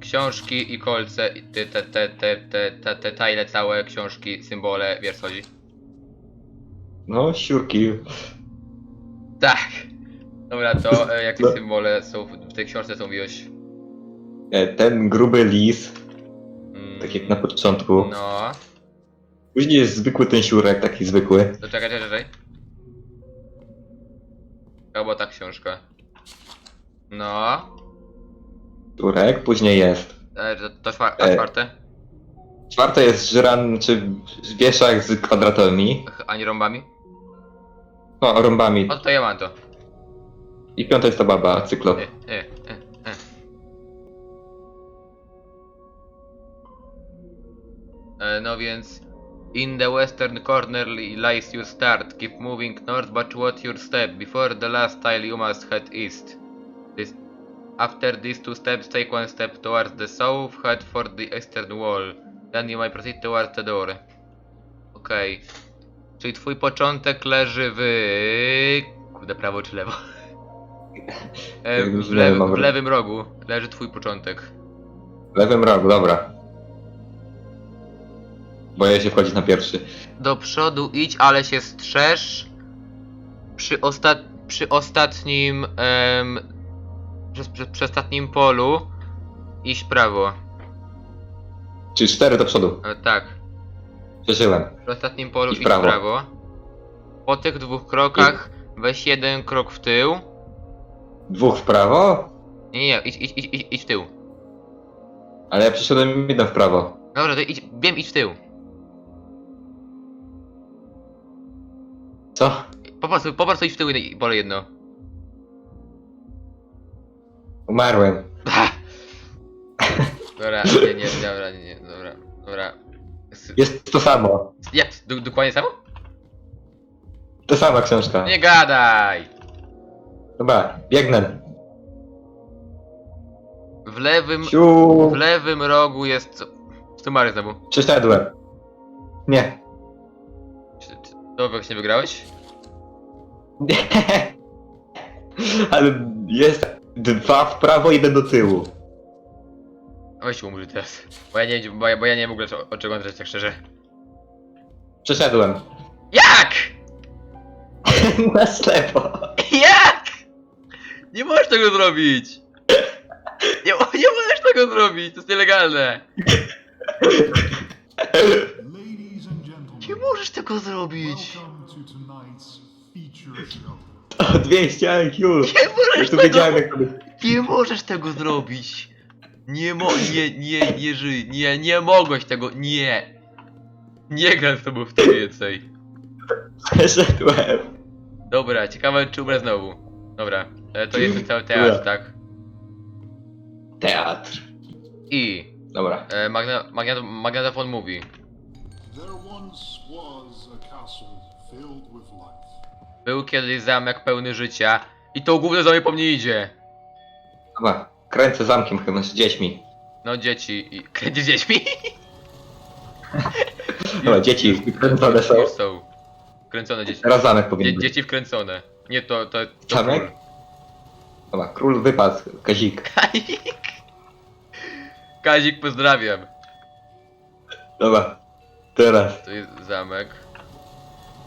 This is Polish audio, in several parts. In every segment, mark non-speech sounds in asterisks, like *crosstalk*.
książki i kolce, i te, te, te, te, te, te, te tajle całe, książki, symbole, wiesz co chodzi? No, siurki. Tak! Dobra, to e, jakie No. symbole są w, w tej książce, co mówiłeś? E, Ten gruby lis, Mm, tak jak na początku. No, Później jest zwykły ten siurek, taki zwykły. to czekaj, czekaj, czekaj. Albo ta książka. No, Siurek, później jest. e, to, to czwa- a E. czwarte? Czwarte jest żran, czy wieszak z kwadratowymi. Ch- Ani rąbami? No, rąbami. O, to ja mam to. I piąta jest ta baba, cyklop. E, e, e, e. E, No więc in the western corner li- lies your start. Keep moving north but watch your step. Before the last tile you must head east. After these two steps take one step towards the south, head for the eastern wall. Then you may proceed towards the door. Okej. Czyli twój początek leży w... Kurde, prawo czy lewo? *laughs* E, w, w lewym rogu leży twój początek. W lewym rogu, dobra. Boję się wchodzić na pierwszy. Do przodu idź, ale się strzeż. Przy, osta przy ostatnim. Em, przy, przy ostatnim polu iść prawo. Czyli cztery do przodu. E, tak. Przeżyłem. Przy ostatnim polu I w idź prawo. prawo. Po tych dwóch krokach weź jeden krok w tył. Dwóch w prawo? Nie, nie, idź, idź, idź, idź, idź w tył. Ale ja przeszedłem jeden w prawo. Dobra, to idź, wiem, idź w tył. Co? Po prostu, po prostu idź w tył i pole jedno. Umarłem. *laughs* Dobra, nie, nie, dobra, nie, nie, dobra, dobra. S- Jest to samo. Jak? Do, dokładnie samo? To sama książka. Nie gadaj! Dobra, biegnę. W lewym, Siu. w lewym rogu jest... co- Co Mary znowu? Przeszedłem. Nie. Czy, czy to właśnie wygrałeś? *laughs* Nie. Ale jest dwa w prawo, jeden do tyłu. A Weź umrzyj teraz. Bo ja nie, bo ja, bo ja nie wiem w ogóle o, o czego on tak szczerze. Przeszedłem. Jak? *laughs* Na ślepo. Jak? Nie możesz tego zrobić! Nie, mo- nie możesz tego zrobić, to jest nielegalne! Ladies and gentlemen, Nie możesz tego zrobić! welcome to tonight's feature show. O, 200 IQ. Nie Ja możesz tu tego... jak to Nie możesz tego zrobić! Nie mo... Nie, nie, nie żyj, nie, nie mogłeś tego, nie! Nie gram z tobą w to więcej. Przeszedłem. Dobra, ciekawe czy umrę znowu. Dobra, e, to jest ten cały teatr, Dobra. tak? Teatr. I Dobra. e, magna, magna, magnetofon mówi. There once was a castle filled with life. Był kiedyś zamek pełny życia i to główne za mnie po mnie idzie. Dobra. Kręcę zamkiem chyba z dziećmi. No dzieci i... Kręci z dziećmi? *laughs* Dobra, dzieci wkręcone są. Już są. Kręcone dzieci. Teraz zamek Dzie powinien być. dzieci wkręcone. Nie, to, to, to Zamek? król. Dobra, król wypadł. Kazik. *laughs* Kazik. Kazik, pozdrawiam. Dobra. Teraz. To jest zamek.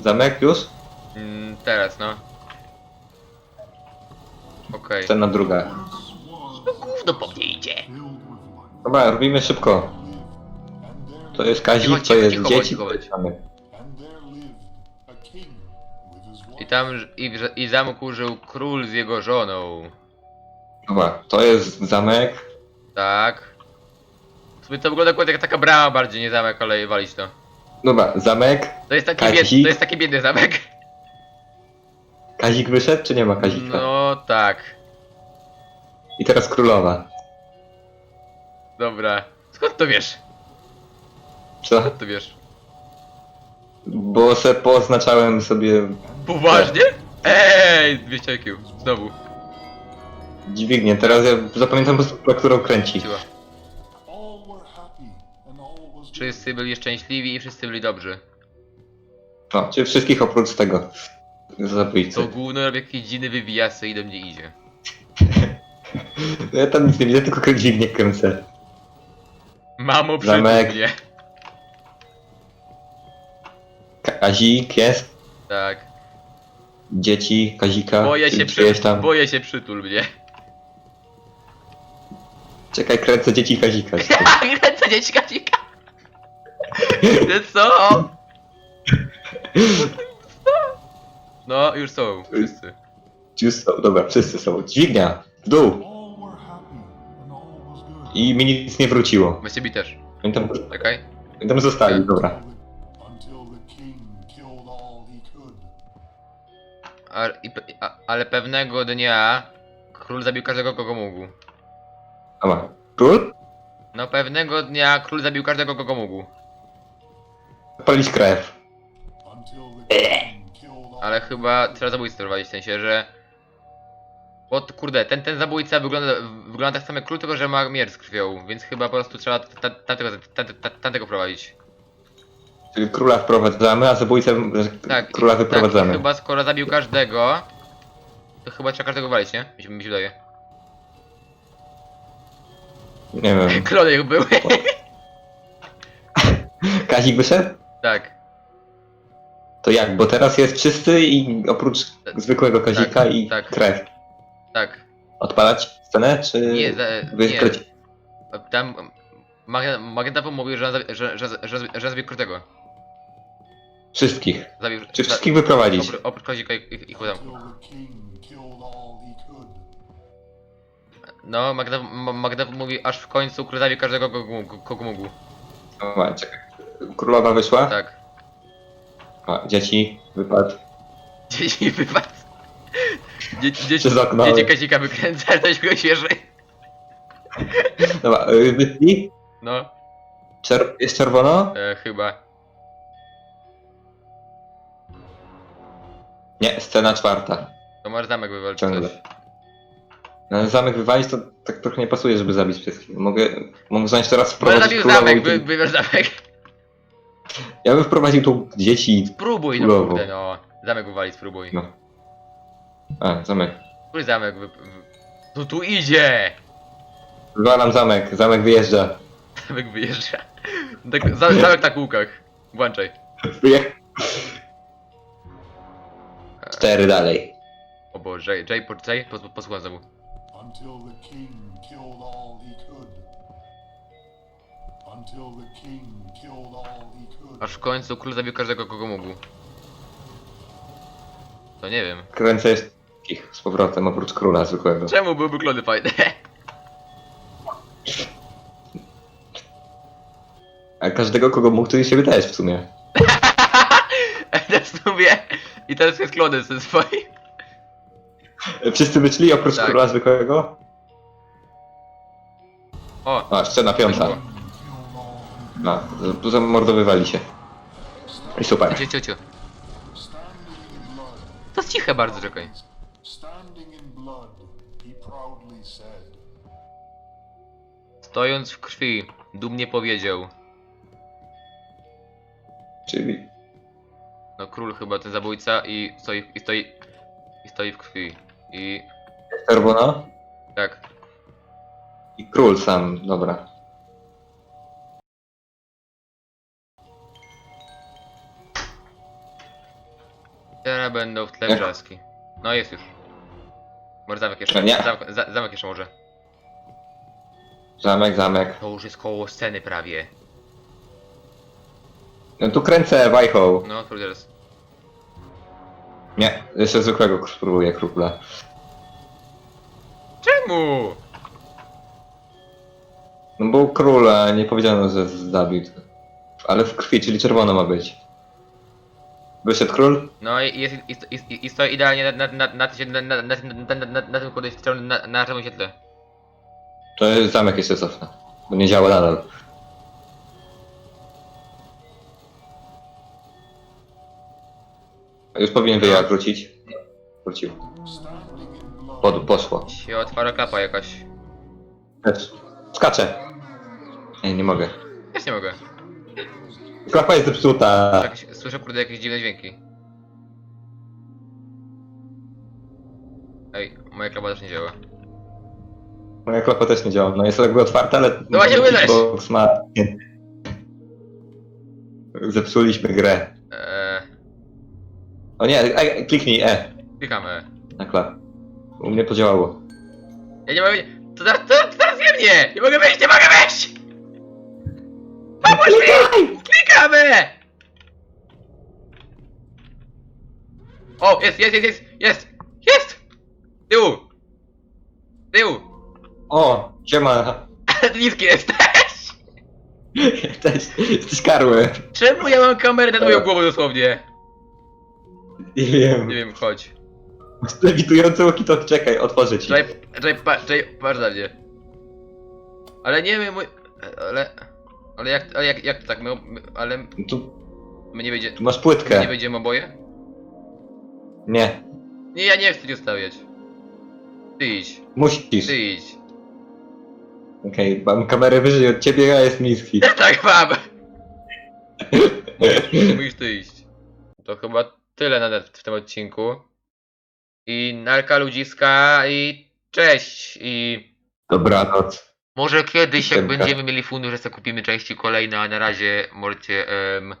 Zamek już? Mm, teraz, no. Okej. Scena druga. Was Gówno po mnie idzie. Dobra, robimy szybko. To jest Cicho, Kazik, to cicho, jest cicho, dzieci, cicho. I tam, ż- i, w- i zamku żył król z jego żoną. Dobra, to jest zamek. Tak. W sumie to wygląda dokładnie jak taka brama bardziej, nie zamek, ale walić to. Dobra, zamek. To jest taki, Kazik? bied, to jest taki biedny zamek. Kazik wyszedł, czy nie ma Kazika? No tak. I teraz królowa. Dobra. Skąd to wiesz? Co? Skąd to wiesz? Bo se poznaczałem sobie Poważnie? Ej, 200 IQ. Znowu. dźwignię. Teraz ja zapamiętam po prostu, którą kręci. Siła. Wszyscy byli szczęśliwi i wszyscy byli dobrzy. No, czy wszystkich oprócz tego. To Zabójcy. gówno robi jakieś dziwne wywijasy i do mnie idzie. *laughs* Ja tam nic nie widzę, tylko dźwignię kręcę. Mamo, Zamek. mnie. Kazik jest. Tak. Dzieci, Kazika. Boję się, przy... czyjeś tam. Boję się przytul mnie. Czekaj, kręcę dzieci Kazika. *laughs* Co dzieci Kazika? *laughs* Ty co? No, już są, wszyscy. Już są, dobra, wszyscy są. Dźwignia, w dół. I mi nic nie wróciło. Właściwie też. Oni tam, Czekaj. oni tam zostali, dobra. He could. A, i, pe- a, ale pewnego dnia król zabił każdego, kogo mógł. Dobra. Król? No pewnego dnia król zabił każdego, kogo mógł. Palić krew. Ale chyba trzeba zabójstwo prowadzić, w sensie, że... Bo kurde, ten, ten zabójca wygląda, wygląda tak samo jak król, tylko że ma miecz z krwią, więc chyba po prostu trzeba ta- tamtego, ta- ta- tamtego prowadzić. Czyli króla wprowadzamy, a zabójcę Tak, króla tak, wyprowadzamy. chyba skoro zabił każdego, to chyba trzeba każdego walić, nie? Mi się, mi się wydaje. Nie wiem. *laughs* Klony jak były. Kazik wyszedł? tak, To jak? Bo teraz jest czysty i oprócz zwykłego Kazika tak, i tak. krew. tak. Odpalać scenę, czy Nie, za, nie. Tam Magda mówił, że, że, że, że, że, zabił Krutego. Wszystkich. Zabił, Czy za- wszystkich wyprowadzić? Oprócz, oprócz Kozika i, i, i. No, Magda, Ma- Magda mówi, aż w końcu król zabił każdego, kogo mógł. Czekaj. Królowa wyszła? Tak. A, dzieci, wypadł. Dzieci wypadł. Dzieci, dzieci, Przez okno. dzieci Kazika wykręca, ale coś go świeży. Dobra, y. No, Czer jest czerwono? e, chyba. Nie, scena czwarta. To masz zamek wywalczyć Ciągle. coś. No, zamek wywalić to tak trochę nie pasuje, żeby zabić wszystkich. Mogę, mogę zacząć teraz Bo wprowadzić zabił królową zamek, i wy, wybierz zamek. Ja bym wprowadził tu dzieci. Spróbuj, no kurde, no. Zamek wywalić, spróbuj. No. A, zamek. Który zamek wy... wy- Tu, tu idzie! Wywalam zamek, zamek wyjeżdża. Zamek wyjeżdża. *laughs* Tak, za- zamek na kółkach. Włączaj. Wyje... Cztery dalej. O Boże, Jay, po- Jay, pos, posłucham znowu. Until the king killed all he could. Aż w końcu król zabił każdego, kogo mógł. To nie wiem. Kręcę jest ich z powrotem, oprócz króla zwykłego. Czemu byłyby klony fajne? *laughs* A każdego, kogo mógł, to i siebie *laughs* też w sumie. Teraz mówię. I teraz jest klony ze swoim. Wszyscy myśli oprócz Tak. króla zwykłego? O, A, scena piąta. No, tu zamordowywali się. I super. Standing in blood. To jest ciche bardzo, czekaj. Stojąc w krwi, dumnie powiedział. Czyli No król chyba ten zabójca i stoi, i stoi, i stoi w krwi. I czerwona tak. i król sam, dobra. Teraz będą w tle Jak? wrzaski. No jest już. Może zamek jeszcze. Nie. Zamek, za, zamek jeszcze może. Zamek, zamek. To już jest koło sceny prawie. No tu kręcę wajchą. No, król teraz. Nie, jeszcze zwykłego spróbuję króla. Czemu? No bo króla nie powiedziano, że zabił. Ale w krwi, czyli czerwono ma być. Wyszedł król? No i jest, i, i, i stoi idealnie na, na, na, na, tym- na, na, na, na, na, tym kurde czerwonym- na, na czerwonym świetle. To jest zamek jeszcze cofnę. Bo nie działa nadal. Już powinien wyjechać, wrócić. Wrócił. Pod, poszło. Się otwarła klapa jakaś. Też. Skaczę. Nie, nie mogę. Też nie mogę. Klapa jest zepsuta. Słyszę kurde jakieś dziwne dźwięki. Ej, moja klapa też nie działa. Moja klapa też nie działa. No jest jakby otwarta, ale... No właśnie! Xbox ma... Zepsuliśmy grę. Eee, O nie, e, kliknij E klikamy. na klap. U mnie podziałało. Ja nie mogę. To teraz, to, to teraz je mnie! Nie mogę wejść, nie mogę wejść! Pomóż mi! Klikamy! O, jest, jest, jest, jest, jest! Jest! Tyłu! Tyłu! O, siema. *laughs* Niski jesteś! Jesteś, jesteś karły. Czemu ja mam kamerę nad moją głową dosłownie? Nie wiem. Nie wiem, chodź. Lewitujący walkie czekaj, otworzę ci. Czekaj, czekaj, pa, czekaj, patrz na mnie. Ale nie wiem, mój... Ale... Ale jak, ale jak, jak to tak, my, my, ale Tu, my nie będzie, tu masz my nie płytkę. będziemy oboje? Nie, Nie, ja nie chcę cię ustawiać. Ty idź, musisz. ty idź. Okej, mam kamerę wyżej od ciebie, a jest niski. *laughs* Tak mam! *laughs* Musisz ty iść. To chyba tyle na w tym odcinku. I narka ludziska i cześć i... Dobranoc. Może kiedyś jak Siemka. będziemy mieli fundusz, że sobie kupimy części kolejne, a na razie możecie um,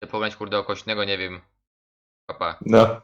poglądać kurde okośnego, nie wiem. Papa. No.